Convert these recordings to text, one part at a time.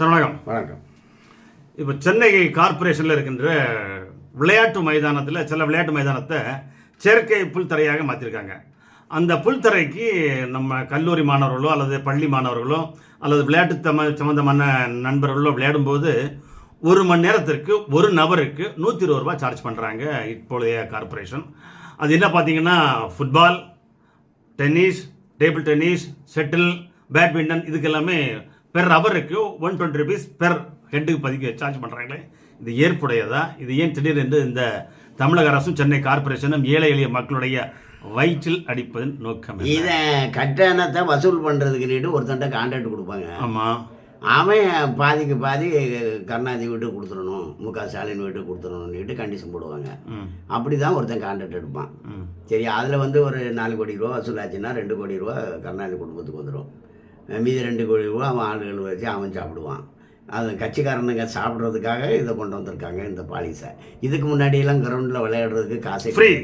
Sir வணக்கம். வணக்கம் இப்போ சென்னை கார்ப்பரேஷனில் இருக்கின்ற விளையாட்டு மைதானத்தில் சில விளையாட்டு மைதானத்தை செயற்கை புல்தரையாக மாற்றிருக்காங்க அந்த புல்தரைக்கு நம்ம கல்லூரி மாணவர்களோ அல்லது பள்ளி மாணவர்களோ அல்லது விளையாட்டு தம சம்மந்தமான நண்பர்களோ விளையாடும்போது ஒரு மணி நேரத்திற்கு ஒரு நபருக்கு நூற்றி இருபது ரூபாய் சார்ஜ் பண்ணுறாங்க இப்பொழுதைய கார்ப்பரேஷன். அது என்ன பார்த்தீங்கன்னா football tennis table tennis shuttle badminton இதுக்கு எல்லாமே பெர் ஹவருக்கு ஒன் டுவெண்ட்டி ருபீஸ் பெர் ஹெட்டுக்கு பதிக்க சார்ஜ் பண்ணுறாங்களே இது ஏற்புடையதா? இது ஏன் திடீரென்று இந்த தமிழக அரசும் சென்னை கார்ப்பரேஷனும் ஏழை எளிய மக்களுடைய வயிற்றில் அடிப்பதன் நோக்கம்? இதை கட்டணத்தை வசூல் பண்ணுறதுக்குன்னுட்டு ஒருத்தன்ட்ட கான்ட்ராக்ட் கொடுப்பாங்க. ஆமாம் அவன் பாதிக்கு பாதி கருணாநிதி வீட்டுக்கு கொடுத்துடணும் மு க ஸ்டாலின் வீட்டுக்கு கொடுத்துடணும்னுட்டு கண்டிஷன் போடுவாங்க. அப்படி தான் ஒருத்தன் கான்ட்ராக்ட் எடுப்பான். சரி அதில் வந்து ஒரு நாலு கோடி ரூபா வசூலாச்சுன்னா ரெண்டு கோடி ரூபா கருணாநிதி குடும்பத்துக்கு வந்துடும் மீதி ரெண்டு ரூபா அவன் ஆளுகள் வச்சு அவன் சாப்பிடுவான். அது கட்சிக்காரனுங்க சாப்பிட்றதுக்காக இதை கொண்டு வந்திருக்காங்க இந்த பாலிசை. இதுக்கு முன்னாடியெல்லாம் கிரவுண்டில் விளையாடுறதுக்கு காசே free.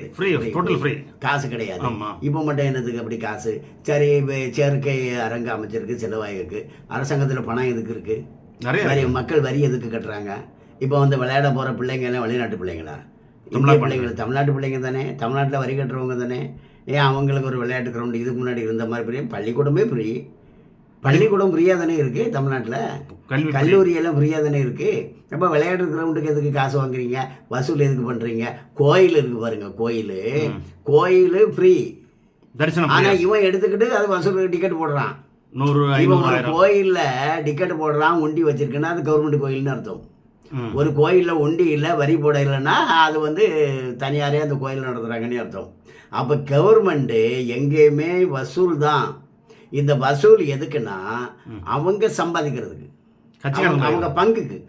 காசு கிடையாது. இப்போ மட்டும் என்னதுக்கு அப்படி காசு? சரி இப்போ செயற்கை அரங்கு அமைச்சிருக்கு செலவாயிருக்கு அரசாங்கத்தில் பணம் எதுக்கு இருக்கு? நிறைய வரி மக்கள் வரி எதுக்கு கட்டுறாங்க? இப்போ வந்து விளையாட போகிற பிள்ளைங்க எல்லாம் வெளிநாட்டு பிள்ளைங்களா? தமிழ்நாட்டு பிள்ளைங்க தமிழ்நாட்டு பிள்ளைங்க தானே? தமிழ்நாட்டில் வரி கட்டுறவங்க தானே? ஏன் அவங்களுக்கு ஒரு விளையாட்டு கிரவுண்டு இதுக்கு முன்னாடி இருந்த மாதிரி பெரிய பள்ளிக்கூடமே ஃப்ரீ பள்ளிக்கூடம் ஃப்ரீயாக தானே இருக்குது தமிழ்நாட்டில் கல்லூரியெல்லாம் ஃப்ரீயாக தானே இருக்குது அப்போ விளையாட்டு கிரவுண்டுக்கு எதுக்கு காசு வாங்குறீங்க? வசூல் எதுக்கு பண்ணுறீங்க கோயில் இருக்குது பாருங்க கோயில். கோயில் ஃப்ரீ தரிசனம் ஆனால் இவன் எடுத்துக்கிட்டு அது வசூல் டிக்கெட் போடுறான். நூறு கோயிலில் டிக்கெட் போடுறான் உண்டி வச்சிருக்குன்னா அது கவர்மெண்ட் கோயில்னு அர்த்தம். ஒரு கோயிலில் உண்டி இல்லை வரி போட இல்லைன்னா அது வந்து தனியாரே அந்த கோயில் நடத்துகிறாங்கன்னு அர்த்தம். அப்போ கவர்மெண்ட்டு எங்கேயுமே வசூல் தான். இந்த வசூல் எதுக்குன்னா அவங்க சம்பாதிக்கிறதுக்கு. அவங்க- பங்குக்கு.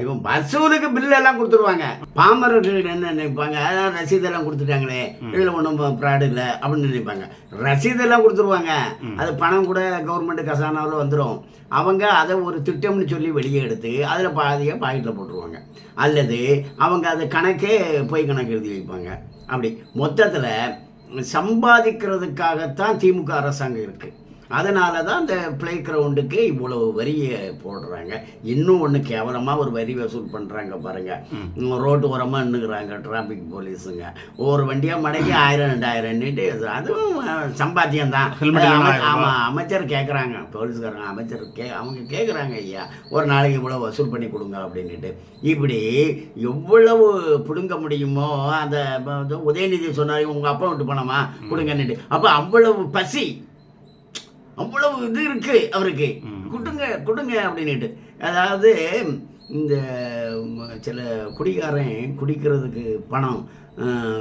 இவன் வசூலுக்கு பில் எல்லாம் கொடுத்துருவாங்க. பாமரர்கள் என்ன நினைப்பாங்க? ரசீதெல்லாம் கொடுத்துட்டாங்களே. இதில் ஒன்றும் ப்ராடு இல்லை அப்படின்னு நினைப்பாங்க. ரசீதெல்லாம் கொடுத்துருவாங்க. அது பணம் கூட கவர்மெண்ட் கசானாவில் வந்துடும் அவங்க அதை ஒரு திட்டம்னு சொல்லி வெளியே எடுத்து அதில் பாதியை பாக்கெட்டில் போட்டுருவாங்க. அல்லது அவங்க அது கணக்கே போய் கணக்கு எழுதி வைப்பாங்க. அப்படி. மொத்தத்தில் சம்பாதிக்கிறதுக்காகத்தான் திமுக அரசாங்கம் இருக்குது அதனால தான் அந்த ப்ளே கிரவுண்டுக்கு இவ்வளவு வரியை போடுறாங்க. இன்னும் ஒன்று கேவலமாக ஒரு வரி வசூல் பண்ணுறாங்க பாருங்கள் ரோட்டு ஓரமாக நின்றுக்கிறாங்க டிராஃபிக் போலீஸுங்க ஒவ்வொரு வண்டியாக மடக்கி ஆயிரம் ரெண்டாயிரம்னுட்டு அதுவும் சம்பாத்தியம் தான். ஆமாம் அமைச்சர் கேட்குறாங்க போலீஸ்காரங்க அமைச்சர் கே அவங்க கேட்குறாங்க ஐயா ஒரு நாளைக்கு இவ்வளோ வசூல் பண்ணி கொடுங்க அப்படின்ட்டு இப்படி எவ்வளவு பிடுங்க முடியுமோ அந்த உதயநிதி சொன்னார் உங்கள் அப்பா விட்டு பணமா கொடுங்கன்னுட்டு. அப்போ அவ்வளவு பசி அவ்வளவு இது இருக்கு அவருக்கு. கொடுங்க கொடுங்க அப்படின்னுட்டு. அதாவது இந்த சில குடிகாரன் குடிக்கிறதுக்கு பணம்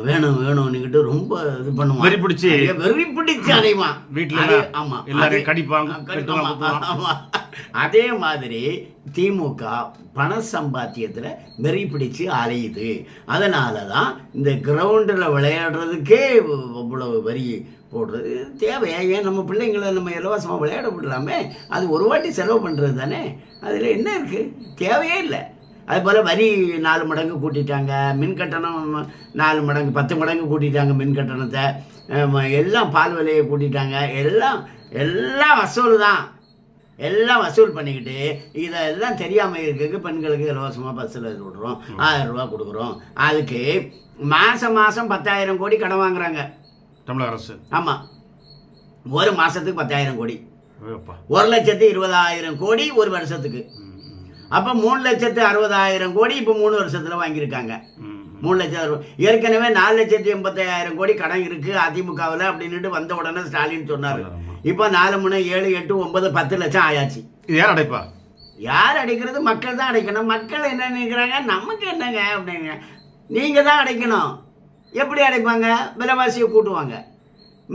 வேணும் வேணும்னுக்கிட்டு ரொம்ப இது பண்ணுவான். வெறி பிடிச்சி வெறி பிடிச்சு அடைவான். வீட்டுல அதே- ஆமா எல்லாரையும் அதே- கடிப்பாங்க, கடி- வெட்டுவாங்க, ஆமா, குத்துவாங்க. ஆமா. அதே மாதிரி திமுக பண சம்பாத்தியத்தில் வெறி பிடிச்சு அலையுது. அதனால தான் இந்த கிரவுண்டில் விளையாடுறதுக்கே அவ்வளவு வரி போடுறது. தேவையா? ஏன் நம்ம பிள்ளைங்களை நம்ம இலவசமாக விளையாட விடலாமே? அது ஒரு வாட்டி செலவு பண்ணுறது தானே? அதில் என்ன இருக்குது தேவையே இல்லை. அது போல் வரி நாலு மடங்கு கூட்டிட்டாங்க மின் கட்டணம் நாலு மடங்கு பத்து மடங்கு கூட்டிட்டாங்க மின் கட்டணத்தை. எல்லாம் பால் விலையை கூட்டிட்டாங்க. எல்லாம் எல்லாம் வசூல் தான். எல்லாம் வசூல் பண்ணிக்கிட்டு இதெல்லாம் தெரியாமல் இருக்கிறதுக்கு பெண்களுக்கு இலவசமாக பஸ்ஸில் விடுறோம். ஆயிரம் ரூபா கொடுக்குறோம். அதுக்கு மாதம் மாதம் பத்தாயிரம் கோடி கடன் வாங்குறாங்க. தமிழக அரசு. ஆமாம் ஒரு மாதத்துக்கு பத்தாயிரம் கோடி. ஒரு லட்சத்து இருபதாயிரம் கோடி ஒரு வருஷத்துக்கு. அப்போ மூணு லட்சத்து அறுபதாயிரம் கோடி இப்போ மூணு வருஷத்தில் வாங்கியிருக்காங்க. மூணு லட்சம் அறுபது ஏற்கனவே நாலு லட்சத்தி எண்பத்தாயிரம் கோடி கடன் இருக்கு அதிமுகவில் அப்படின்னுட்டு வந்த உடனே ஸ்டாலின் சொன்னார். இப்போ நாலு மூணு ஏழு எட்டு ஒன்பது பத்து லட்சம் ஆயாச்சு. யார் அடைப்பா? யார் அடைக்கிறது? மக்கள் தான் அடைக்கணும். மக்கள் என்ன நினைக்கிறாங்க? நமக்கு என்னங்க அப்படிங்க. நீங்கள் தான் அடைக்கணும். எப்படி அடைப்பாங்க? விலைவாசியை கூட்டுவாங்க.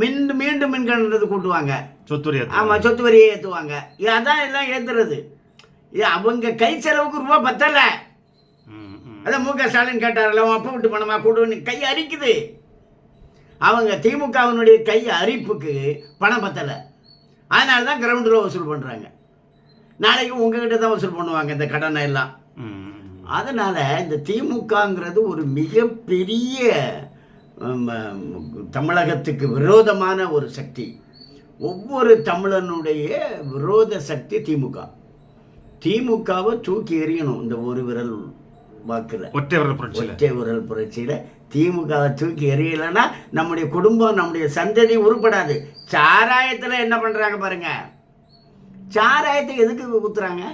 மின் மீண்டும் மின்கட்டணத்தை கூட்டுவாங்க. சொத்துரிய ஆமாம் சொத்து வரியை ஏற்றுவாங்க அதான் எல்லாம் ஏற்றுறது அவங்க கை செலவுக்கு ரூபா பத்தலை. அதான் மு க. ஸ்டாலின் கேட்டார்ல உன் அப்பா விட்டு பணமா கொடுன்னு கை அரிக்குது. அவங்க திமுகவினுடைய கை அரிப்புக்கு பணம் பத்தலை. அதனால தான் கிரவுண்டில் வசூல் பண்ணுறாங்க நாளைக்கு உங்ககிட்ட தான் வசூல் பண்ணுவாங்க இந்த கடனை எல்லாம். அதனால் இந்த திமுகங்கிறது ஒரு மிகப்பெரிய தமிழகத்துக்கு விரோதமான ஒரு சக்தி. ஒவ்வொரு தமிழனுடைய விரோத சக்தி திமுக. திமுகவை தூக்கி எறியணும் இந்த ஒரு விரல் வாக்குல. ஒற்றை விரல் புரட்சியில். ஒற்றை விரல் புரட்சியில திமுகவை தூக்கி எறியலைன்னா நம்முடைய குடும்பம் நம்முடைய சந்ததி உருப்படாது. சாராயத்துல என்ன பண்றாங்க பாருங்க. சாராயத்தை எதுக்கு ஊத்துறாங்க?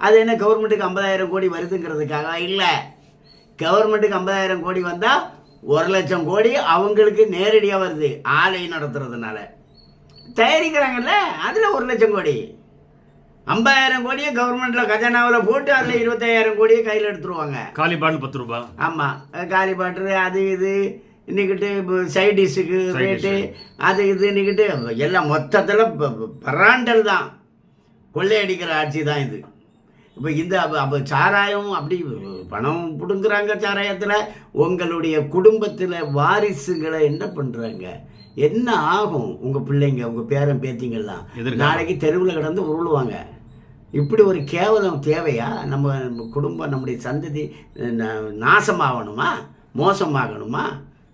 அது என்ன கவர்மெண்ட்டுக்கு ஐம்பதாயிரம் கோடி வருதுங்கிறதுக்காக இல்லை. கவர்மெண்ட்டுக்கு ஐம்பதாயிரம் கோடி வந்தால் ஒரு லட்சம் கோடி அவங்களுக்கு நேரடியாக வருது ஆலை நடத்துறதுனால. தயாரிக்கிறாங்கல்ல அதில் ஒரு லட்சம் கோடி. ஐம்பதாயிரம் கோடியை கவர்மெண்ட்டில் கஜானாவில் போட்டு அதில் இருபத்தாயிரம் கோடியை கையில் எடுத்துருவாங்க. காலி பாட்டில் பத்து ரூபா. ஆமாம் காலி அது இது இன்னைக்கிட்டு சைட் டிஷ்ஷுக்கு Side ரேட்டு அது இது இன்னைக்கிட்டு எல்லாம் மொத்தத்தில் பராண்டல் தான். கொள்ளையடிக்கிற ஆட்சி தான் இது. இப்போ இந்த அப்ப- சாராயம் அப்படி பணம் பிடுங்குறாங்க சாராயத்தில். உங்களுடைய குடும்பத்தில் வாரிசுகளை என்ன பண்ணுறாங்க என்ன ஆகும் உங்கள் பிள்ளைங்க உங்கள் பேரன் பேத்திங்கெல்லாம் எதிர்காலம். நாளைக்கு தெருவில் கிடந்து உருளுவாங்க. இப்படி ஒரு கேவலம் தேவையா? நம்ம நம்ம குடும்பம் நம்முடைய சந்ததி நாசமாகணுமா? மோசமாகணுமா?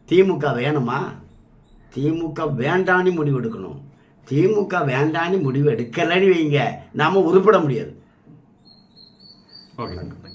திமுக வேணுமா? திமுக வேண்டான்னு முடிவு எடுக்கணும் திமுக வேண்டான்னு முடிவு எடுக்கலைன்னு வைங்க. நாம் உருப்பட முடியாது. Okay.